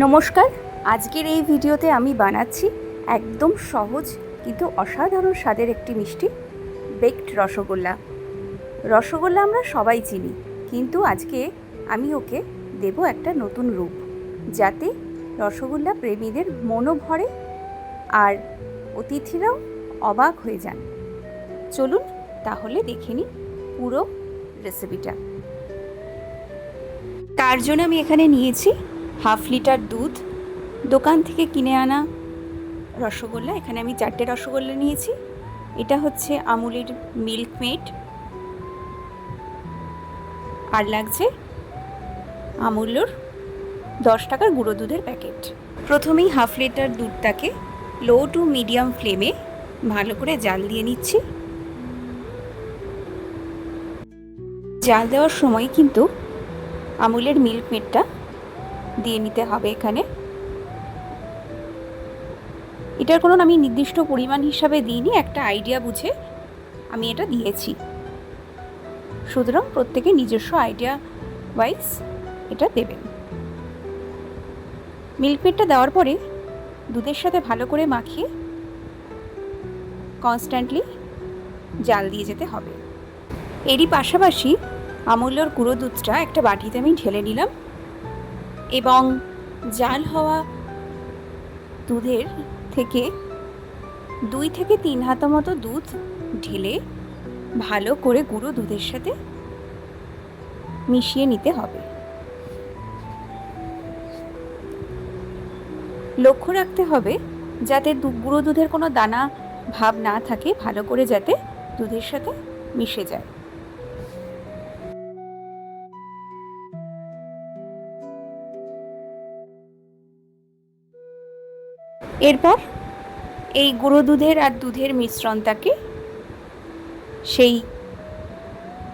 নমস্কার। আজকের এই ভিডিওতে আমি বানাচ্ছি একদম সহজ কিন্তু অসাধারণ স্বাদের একটি মিষ্টি বেকড রসগোল্লা। রসগোল্লা আমরা সবাই চিনি, কিন্তু আজকে আমি ওকে দেব একটা নতুন রূপ, যাতে রসগোল্লা প্রেমীদের মনও ভরে আর অতিথিরাও অবাক হয়ে যান। চলুন তাহলে দেখে নিই পুরো রেসিপিটা তার জন্য আমি এখানে নিয়েছি হাফ লিটার দুধ, দোকান থেকে কিনে আনা রসগোল্লা। এখানে আমি চারটে রসগোল্লা নিয়েছি। এটা হচ্ছে আমুলের মিল্ক মেড আর লাগছে আমুল্যর দশ টাকার গুঁড়ো দুধের প্যাকেট। প্রথমেই হাফ লিটার দুধটাকে লো টু মিডিয়াম ফ্লেমে ভালো করে জাল দিয়ে নিচ্ছি। জাল দেওয়ার সময় কিন্তু আমুলের মিল্ক মেডটা দিয়ে নিতে হবে এখানে। এটার কোনো আমি নির্দিষ্ট পরিমাণ হিসাবে দিইনি, একটা আইডিয়া বুঝে আমি এটা দিয়েছি। সুতরাং প্রত্যেকে নিজস্ব আইডিয়া ওয়াইজ এটা দেবেন। মিল্ক মেডটা দেওয়ার পরে দুধের সাথে ভালো করে মাখিয়ে কনস্ট্যান্টলি জাল দিয়ে যেতে হবে। এরই পাশাপাশি আমূল্যর গুঁড়ো দুধটা একটা বাটিতে আমি ঢেলে নিলাম। এবং জাল হওয়া দুধের থেকে দুই থেকে তিন হাতা মতো দুধ ঢেলে ভালো করে গুঁড়ো দুধের সাথে মিশিয়ে নিতে হবে। লক্ষ্য রাখতে হবে যাতে গুঁড়ো দুধের কোনো দানা ভাব না থাকে, ভালো করে যাতে দুধের সাথে মিশে যায়। এরপর এই গুঁড়ো দুধের আর দুধের মিশ্রণটাকে সেই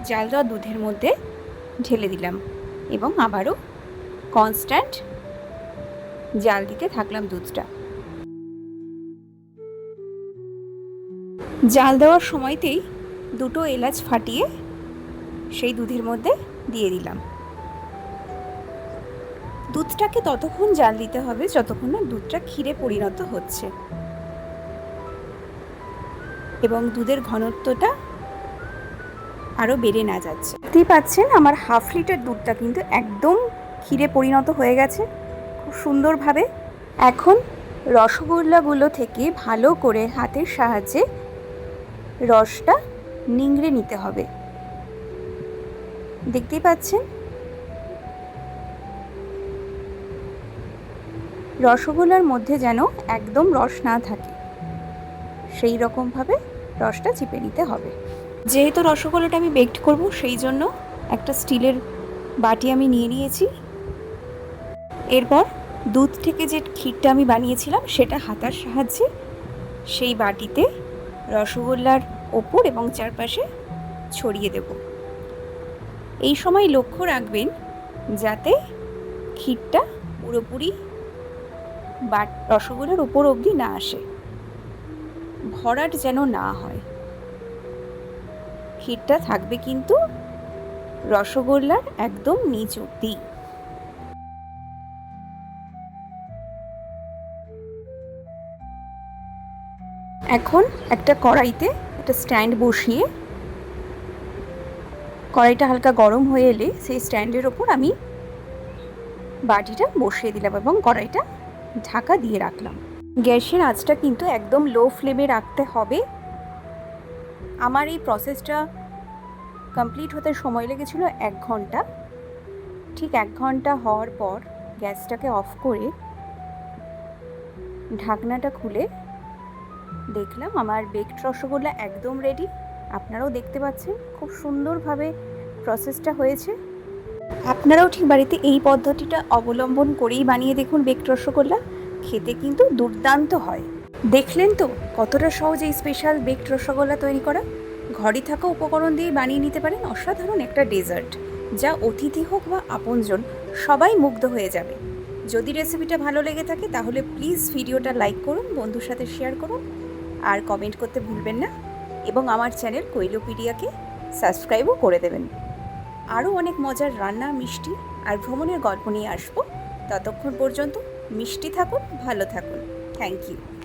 জাল দেওয়া দুধের মধ্যে ঢেলে দিলাম এবং আবারও কনস্ট্যান্ট জাল দিতে থাকলাম দুধটা। জাল দেওয়ার সময়তেই দুটো এলাচ ফাটিয়ে সেই দুধের মধ্যে দিয়ে দিলাম। দুধটাকে ততক্ষণ জাল দিতে হবে যতক্ষণ না দুধটা ক্ষীরে পরিণত হচ্ছে। এবং দুধের ঘনত্বটা আরও বেড়ে না যাচ্ছে। দেখতেই পাচ্ছেন আমার হাফ লিটার দুধটা কিন্তু একদম ক্ষীরে পরিণত হয়ে গেছে, খুব সুন্দরভাবে। এখন রসগোল্লাগুলো থেকে ভালো করে হাতের সাহায্যে রসটা নিংড়ে নিতে হবে। দেখতেই পাচ্ছেন রসগোল্লার মধ্যে যেন একদম রস না থাকে। সেই রকমভাবে রসটা চিপে নিতে হবে। যেহেতু রসগোল্লাটা আমি বেকড করব, সেই জন্য একটা স্টিলের বাটি আমি নিয়ে নিয়েছি। এরপর দুধ থেকে যে ক্ষীরটা আমি বানিয়েছিলাম, সেটা হাতার সাহায্যে সেই বাটিতে রসগোল্লার ওপর এবং চারপাশে ছড়িয়ে দেব। এই সময় লক্ষ্য রাখবেন, যাতে ক্ষীরটা পুরোপুরি বা রসগোল্লার উপর অবধি না আসে। ভরাট যেন না হয়। ক্ষীরটা থাকবে কিন্তু রসগোল্লার একদম নিচ অবধি। এখন একটা কড়াইতে একটা স্ট্যান্ড বসিয়ে কড়াইটা হালকা গরম হয়ে এলে সেই স্ট্যান্ডের ওপর আমি বাটিটা বসিয়ে দিলাম এবং কড়াইটা ঢাকা দিয়ে রাখলাম। গ্যাসের আঁচটা কিন্তু একদম লো ফ্লেমে রাখতে হবে। আমার এই প্রসেসটা কমপ্লিট হতে সময় লেগেছিল এক ঘণ্টা। ঠিক এক ঘণ্টা হওয়ার পর গ্যাসটাকে অফ করে ঢাকনাটা খুলে দেখলাম আমার বেকড রসগোল্লা একদম রেডি আপনারাও দেখতে পাচ্ছেন, খুব সুন্দরভাবে প্রসেসটা হয়েছে। আপনারাও ঠিক বাড়িতে এই পদ্ধতিটা অবলম্বন করেই বানিয়ে দেখুন বেকড রসগোল্লা। খেতে কিন্তু দুর্দান্ত হয়। দেখলেন তো কতটা সহজ এই স্পেশাল বেকড রসগোল্লা তৈরি করা? ঘরে থাকা উপকরণ দিয়ে বানিয়ে নিতে পারেন অসাধারণ একটা ডেজার্ট যা অতিথি হোক বা আপনজন, সবাই মুগ্ধ হয়ে যাবে। যদি রেসিপিটা ভালো লেগে থাকে, তাহলে প্লিজ ভিডিওটা লাইক করুন, বন্ধুর সাথে শেয়ার করুন। আর কমেন্ট করতে ভুলবেন না। এবং আমার চ্যানেল কৈলোপিডিয়াকে সাবস্ক্রাইবও করে দেবেন। আরও অনেক মজার রান্না, মিষ্টি আর ভ্রমণের গল্প নিয়ে আসব। ততক্ষণ পর্যন্ত মিষ্টি থাকুন, ভালো থাকুন। Thank you